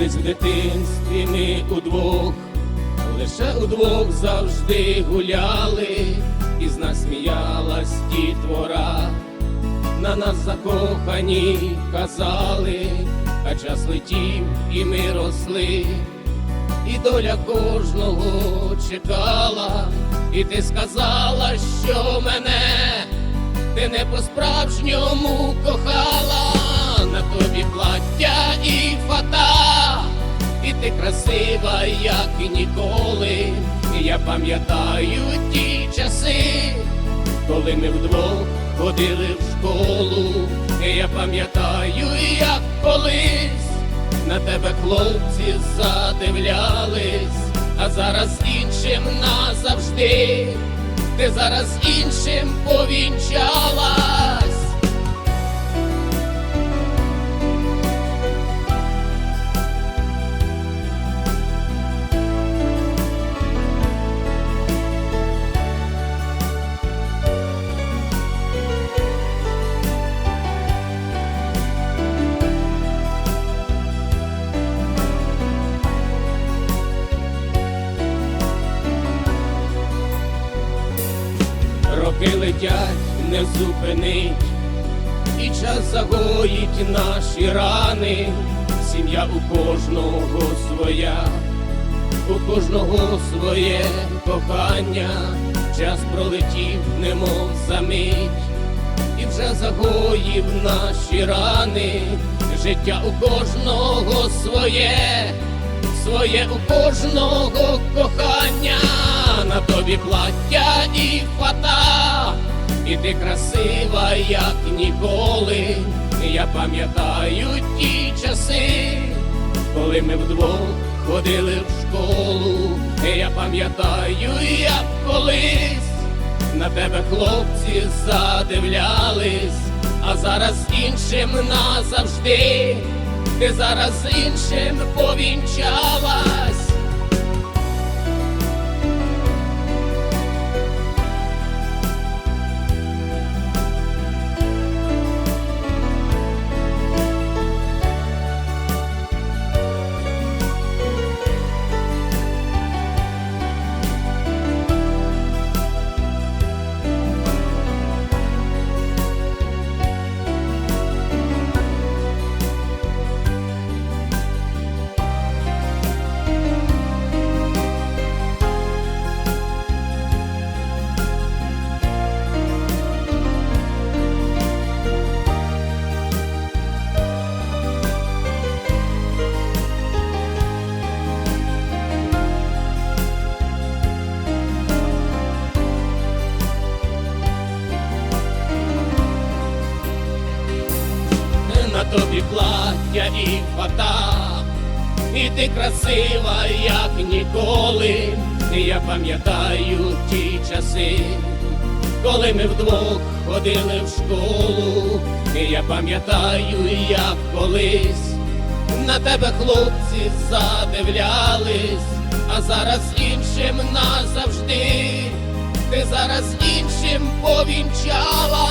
Колись в дитинстві ми удвох, лише удвох завжди гуляли, і з нас сміялась дітвора, на нас закохані казали, а час летів, і ми росли, і доля кожного чекала, і ти сказала, що мене ти не по-справжньому кохала, на тобі плаття красива, як і ніколи. Я пам'ятаю ті часи, коли ми вдвох ходили в школу. Я пам'ятаю, як колись на тебе хлопці задивлялись, а зараз іншим назавжди ти зараз іншим повінчалась. Летять, не зупинить, і час загоїть наші рани. Сім'я у кожного своя, у кожного своє кохання, час пролетів, немов за мить, і вже загоїв наші рани. Життя у кожного своє, своє у кожного кохання, на тобі плаття і фата, і ти красива, як ніколи. Я пам'ятаю ті часи, коли ми вдвох ходили в школу. Я пам'ятаю, як колись на тебе хлопці задивлялись, а зараз іншим назавжди, ти зараз іншим повінчалась. На тобі плаття і фата, і ти красива, як ніколи. І Я пам'ятаю ті часи, коли ми вдвох ходили в школу. І Я пам'ятаю, як колись на тебе хлопці задивлялись, а зараз іншим назавжди, ти зараз іншим повінчалась.